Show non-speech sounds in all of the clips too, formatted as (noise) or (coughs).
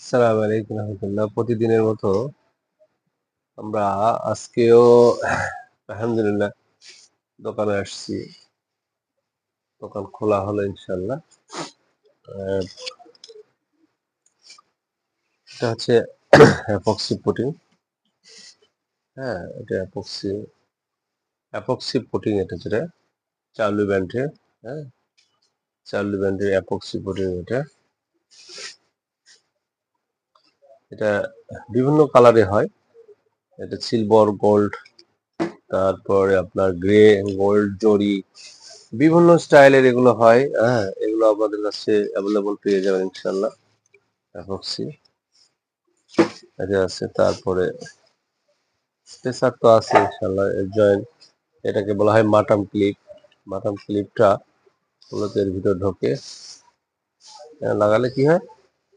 আসসালামু আলাইকুম রহমতুল্লাহ। প্রতিদিনের মতো আমরা আজকেও, আলহামদুলিল্লাহ, দোকানে আসছি। দোকান খোলা হলো ইনশাল্লাহ এটা হচ্ছে অ্যাপক্সি পুটিং হ্যাঁ এটা অ্যাপক্সি অ্যাপক্সি পুটিং এটা যেটা চার্লি ব্যান্ডের হ্যাঁ চার্লি ব্যান্ডের অ্যাপক্সি পুটিং এটা। এটা বিভিন্ন কালারে হয়। এটা সিলভার গোল্ড তারপরে আপনার গ্রে গোল্ড জরি, বিভিন্ন স্টাইলের এগুলো হয়। হ্যাঁ এগুলো আমাদের কাছে অ্যাভেলেবল পেয়ে যাবেন ইনশাল্লাহ অ্যাপক্সি এটা আছে, তারপরে স্পেসার তো আছে ইনশাল্লাহ জয়েন্ট এটাকে বলা হয় মাটাম ক্লিপ মাটাম ক্লিপটা মূলত এর ভিতর ঢোকে। লাগালে কি হয়?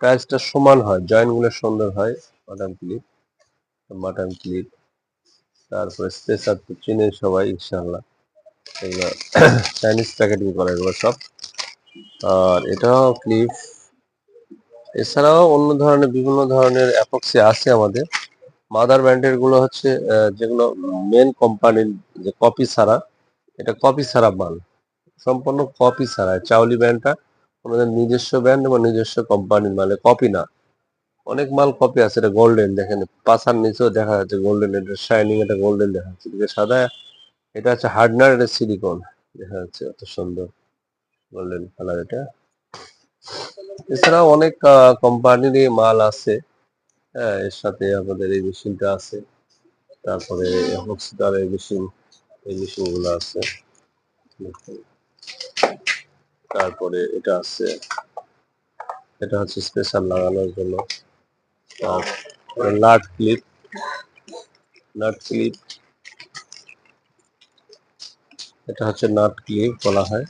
প্রাইসটা সমান হয় জয়েন্টগুলো সুন্দর হয় মাটাম ক্লিপ মাটাম ক্লিপ তারপরে স্পেসার তো চিনে সবাই ইনশাল্লাহ এগুলো (coughs) চাইনিজ প্যাকেটিং করা এগুলো সব। আর এটাও ক্লিপ এছাড়াও অন্য ধরনের, বিভিন্ন ধরনের অ্যাপক্সি আছে আমাদের। মাদার ব্র্যান্ডেরগুলো হচ্ছে যেগুলো মেন কোম্পানির যে কপি ছাড়া, এটা কপি ছাড়া মাল সম্পূর্ণ কপি ছাড়া, চাউলি ব্র্যান্ডটা ওনাদের নিজস্ব ব্র্যান্ড এবং নিজস্ব কোম্পানির মালে কপি না। অনেক মাল কপি আছে, এটা গোল্ডেন দেখেন পাশার নিচেও দেখা যাচ্ছে গোল্ডেন এটা শাইনিং এটা গোল্ডেন দেখা যাচ্ছে। সাদা, এটা হচ্ছে হার্ডনার, এটা সিলিকন দেখা যাচ্ছে, এত সুন্দর গোল্ডেন কালার এটা। এছাড়াও অনেক কোম্পানিরই মাল আছে হ্যাঁ এর সাথে আমাদের এই মেশিনটা আছে। তারপরে অক্সিটার এই মেশিন এই মেশিনগুলো আছে। তারপরে এটা আছে। এটা হচ্ছে স্পেশাল লাগানোর জন্য। নাট ক্লিপ নাট ক্লিপ এটা হচ্ছে নাট ক্লিপ বলা হয়।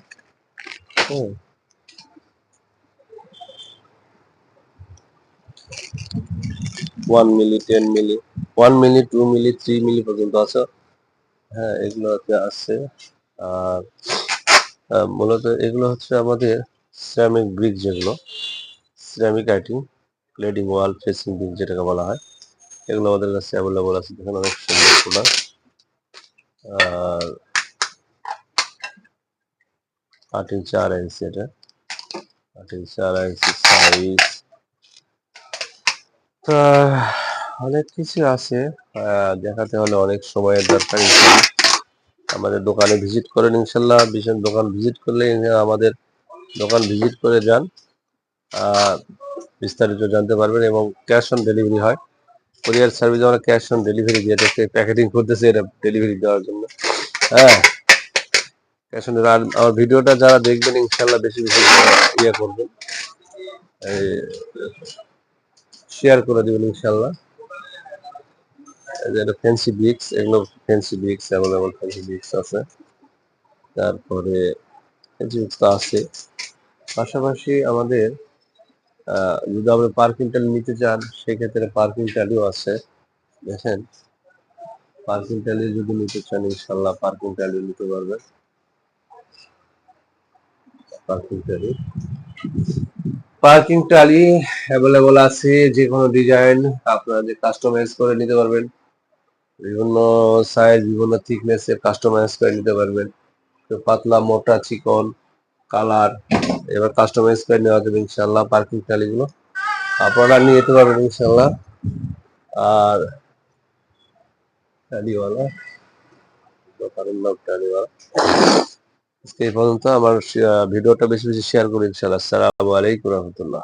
হুম। One milli ten milli one milli two milli three milli পর্যন্ত আছে। হ্যাঁ এগুলোতে আছে। আর মূলত এগুলো হচ্ছে আমাদের সিরামিক ব্রিক যেগুলো সিরামিক আইটিং ক্লেডিং ওয়াল ফেসিং ব্রিক যেটাকে বলা হয়, এগুলো আমাদের কাছে অ্যাভেলেবল আছে, দেখেন অনেক সুন্দর প্রোডাক্ট আর আট ইঞ্চি আড়াই ইঞ্চি এটা, আট ইঞ্চি আড়াই ইঞ্চি সাইজ অনেক কিছু আছে দেখাতে হলে অনেক সময়ের দরকার। আমাদের দোকানে ভিজিট করেন ইনশাল্লাহ। বিশেষ দোকান ভিজিট করলে আমাদের দোকান ভিজিট করে যান। বিস্তারিত জানতে পারবেন এবং ক্যাশ অন ডেলিভারি হয়। কুরিয়ার সার্ভিস আমরা ক্যাশ অন ডেলিভারি দিয়ে দেখতে প্যাকেটিং করতেছে এটা ডেলিভারি দেওয়ার জন্য। হ্যাঁ। ক্যাশ অন আর আমার ভিডিওটা যারা দেখবেন ইনশাল্লাহ বেশি বেশি ইয়ে করবেন। শেয়ার করে দিবেন ইনশাল্লাহ। এই যে এটা ফ্যান্সি বিক্স এগুলো fancy bricks available fancy bricks আছে। তারপরে ফ্যান্সি বিক্স তো আছে। পাশাপাশি আমাদের যদি আপনি পার্কিং টাল নিতে চান, সেক্ষেত্রে পার্কিং টালিও আছে। দেখেন পার্কিং টালি যদি নিতে চান ইনশাল্লাহ পার্কিং টালি নিতে পারবেন। পার্কিং টালি পার্কিং টালি অ্যাভেলেবল আছে যে কোনো ডিজাইন আপনারা যে কাস্টমাইজ করে নিতে পারবেন। বিভিন্ন সাইজ বিভিন্ন থিকনেস এর কাস্টমাইজ করে নিতে পারবেন। পাতলা, মোটা, চিকন কালার এবার কাস্টমাইজ করে নেওয়া যাবে ইনশাল্লাহ পার্কিং টালিগুলো। আপনারা নিয়ে যেতে পারবেন ইনশাল্লাহ আর টালিওয়ালা, দোকানের নাম টালিওয়ালা। আজকে এই পর্যন্ত আমার ভিডিওটা বেশি বেশি শেয়ার করি ইনশাল্লাহ আসসালামু আলাইকুম রহমতুল্লাহ।